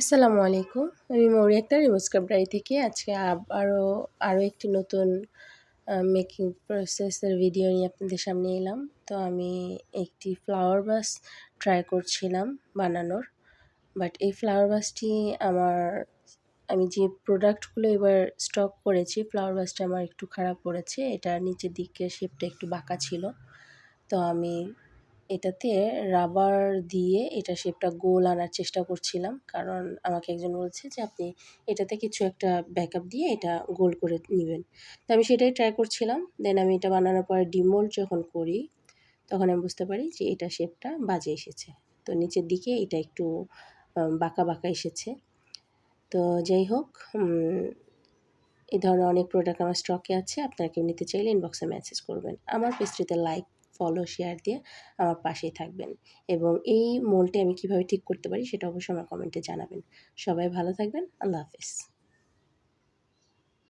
আসসালামু আলাইকুম। আমি মৌরি একটা রিমোট স্ক্রাবডারি থেকে। আজকে আবারও আরও একটি নতুন মেকিং প্রসেসের ভিডিও নিয়ে আপনাদের সামনে এলাম। তো আমি একটি ফ্লাওয়ার বাস ট্রাই করছিলাম বানানোর। বাট এই ফ্লাওয়ার বাসটি আমার, আমি যে প্রোডাক্টগুলো এবার স্টক করেছি ফ্লাওয়ার বাসটা আমার একটু খারাপ পড়েছে। এটা নিচের দিকে শেপটা একটু বাঁকা ছিল। তো আমি এটাতে রাবার দিয়ে এটা শেপটা গোল আনার চেষ্টা করছিলাম। কারণ আমাকে একজন বলছে যে, আপনি এটাতে কিছু একটা ব্যাকআপ দিয়ে এটা গোল করে নেবেন। তো আমি সেটাই ট্রাই করছিলাম। দেন আমি এটা বানানোর পরে ডিমোল্ড যখন করি, তখন আমি বুঝতে পারি যে, এটা শেপটা বাজে এসেছে। তো নিচের দিকে এটা একটু বাঁকা বাঁকা এসেছে। তো যাই হোক এই ধরনের অনেক প্রোডাক্ট আমার স্টকে আছে। আপনারা কেউ নিতে চাইলে ইনবক্সে মেসেজ করবেন। আমার পেস্ট্রিতে লাইক ফলো শেয়ার দিয়ে আমার পাশেই থাকবেন। এবং এই মোলটি আমি কীভাবে ঠিক করতে পারি সেটা অবশ্যই আমার কমেন্টে জানাবেন। সবাই ভালো থাকবেন, আল্লাহ হাফিজ।